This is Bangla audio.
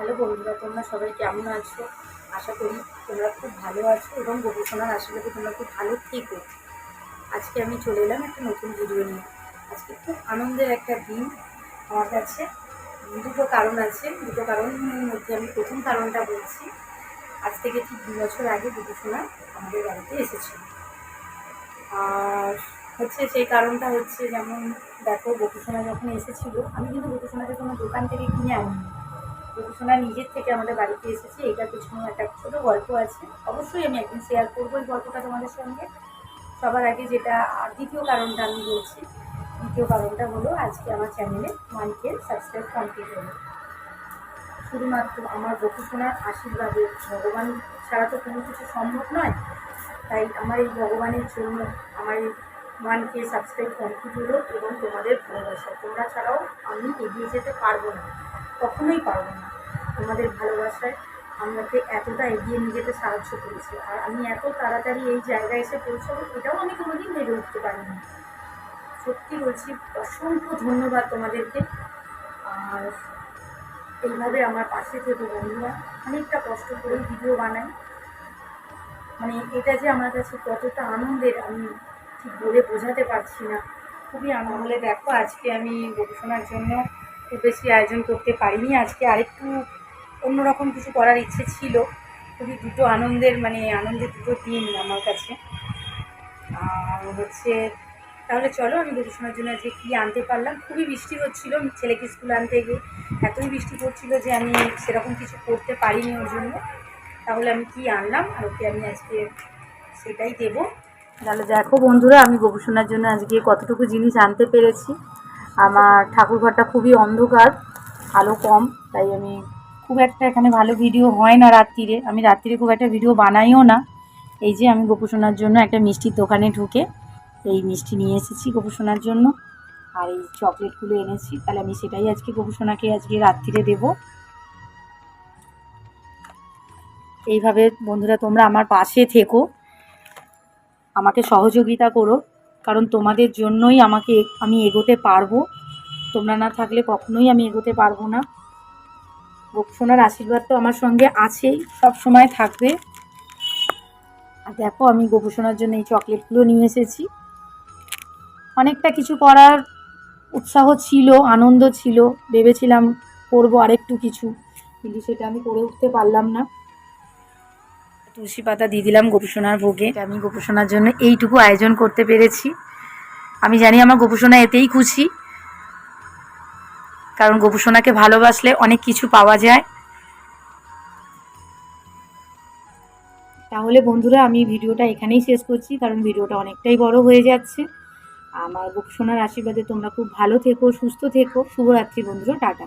তোমরা সবাই কেমন আছো? আশা করি তোমরা খুব ভালো আছো এবং গবেষণার আশীর্বাদে তোমরা খুব ভালো থেকো। আজকে আমি চলে এলাম একটা নতুন ভিডিও নিয়ে। আজকে খুব আনন্দের একটা দিন আমার কাছে। দুটো কারণ আছে। দুটো কারণের মধ্যে আমি প্রথম কারণটা বলছি। আজ থেকে ঠিক দু বছর আগে গবেষণা আমাদের বাড়িতে এসেছিল আর হচ্ছে সেই কারণটা হচ্ছে যেমন, দেখো গোপুসোনা যখন এসেছিল, আমি কিন্তু গোপুসোনাকে কোনো দোকান থেকে কিনে আনিনি। গোপুসোনা নিজের থেকে আমাদের বাড়িতে এসেছে। এটার পেছনে একটা ছোটো গল্প আছে। অবশ্যই আমি একদিন শেয়ার করব এই গল্পটা তোমাদের সঙ্গে। সবার আগে যেটা দ্বিতীয় কারণটা আমি বলছি, দ্বিতীয় কারণটা হলো আজকে আমার চ্যানেলে ওয়ানকে সাবস্ক্রাইব কমপ্লিট হলো। শুধুমাত্র আমার গোপুসোনার আশীর্বাদে ভগবান ছাড়া তো কোনো কিছু সম্ভব নয়। তাই আমার এই ভগবানের জন্য আমার এই ওয়ানকে সাবস্ক্রাইব কমপ্লিট হলো এবং তোমাদের ভালোবাসা। তোমরা ছাড়াও আমি এগিয়ে যেতে পারব না। কখনোই পারব না। তোমাদের ভালোবাসায় আমাকে এতটা এগিয়ে নিয়ে যেতে সাহায্য করেছে। আর আমি এত তাড়াতাড়ি এই জায়গায় এসে পৌঁছাবো, এটাও আমি কোনোদিন ভেবে উঠতে পারিনি। সত্যি বলছি, অসংখ্য ধন্যবাদ তোমাদেরকে। আর এইভাবে আমার পাশে থেকে বন্ধুরা। অনেকটা কষ্ট করে ভিডিও বানাই। মানে এটা যে আমার কাছে কতটা আনন্দের, আমি ঠিক বলে বোঝাতে পারছি না। খুবই আনন্দ। দেখো, আজকে আমি গবেষণার জন্য খুব বেশি আয়োজন করতে পারিনি। আজকে আরেকটু অন্যরকম কিছু করার ইচ্ছে ছিল। খুবই দুটো আনন্দের মানে আনন্দের দুটো দিন আমার কাছে। আর হচ্ছে, তাহলে চলো আমি গবেষণার জন্য আজকে কী আনতে পারলাম। খুবই বৃষ্টি হচ্ছিল ছেলেকে স্কুল আনতে গিয়ে। এতই বৃষ্টি পড়ছিল যে আমি সেরকম কিছু করতে পারিনি ওর জন্য। তাহলে আমি কি আনলাম? আর ওকে আমি আজকে সেটাই দেবো। তাহলে দেখো বন্ধুরা, আমি গবেষণার জন্য আজকে কতটুকু জিনিস আনতে পেরেছি। আমার ঠাকুরঘরটা খুবই অন্ধকার, আলো কম, তাই আমি খুব একটা এখানে ভালো ভিডিও হয় না রাত্রিরে। আমি রাত্রিরে খুব একটা ভিডিও বানাইও না। এই যে আমি গোপুসোনার জন্য একটা মিষ্টির দোকানে ঢুকে এই মিষ্টি নিয়ে এসেছি গোপুসোনার জন্য। আর এই চকলেটগুলো এনেছি, তাহলে আমি সেটাই আজকে গোপুসোনাকে আজকে রাত্রিরে দেবো। এইভাবে বন্ধুরা তোমরা আমার পাশে থেকো। আমাকে সহযোগিতা করো। কারণ তোমাদের জন্যই আমাকে আমি এগোতে পারব। তোমরা না থাকলে কখনোই আমি এগোতে পারব না। গোপসোনার আশীর্বাদ তো আমার সঙ্গে আছেই, সব সময় থাকবে। আর দেখো, আমি গোপসোনার জন্য এই চকলেটগুলো নিয়ে এসেছি। অনেকটা কিছু করার উৎসাহ ছিল, আনন্দ ছিল, ভেবেছিলাম করব আরেকটু কিছু, কিন্তু সেটা আমি করে উঠতে পারলাম না। তুলসী পাতা দিয়ে দিলাম গোপুসোনার ভোগে। আমি গোপুসোনার জন্য এইটুকু আয়োজন করতে পেরেছি। আমি জানি আমার গোপুসোনা এতেই খুশি। কারণ গোপুসোনাকে ভালোবাসলে অনেক কিছু পাওয়া যায়। তাহলে বন্ধুরা, আমি ভিডিওটা এখানেই শেষ করছি, কারণ ভিডিওটা অনেকটাই বড় হয়ে যাচ্ছে। আমার গোপুসোনার আশীর্বাদে তোমরা খুব ভালো থেকো, সুস্থ থেকো। শুভরাত্রি বন্ধুরা, টাটা।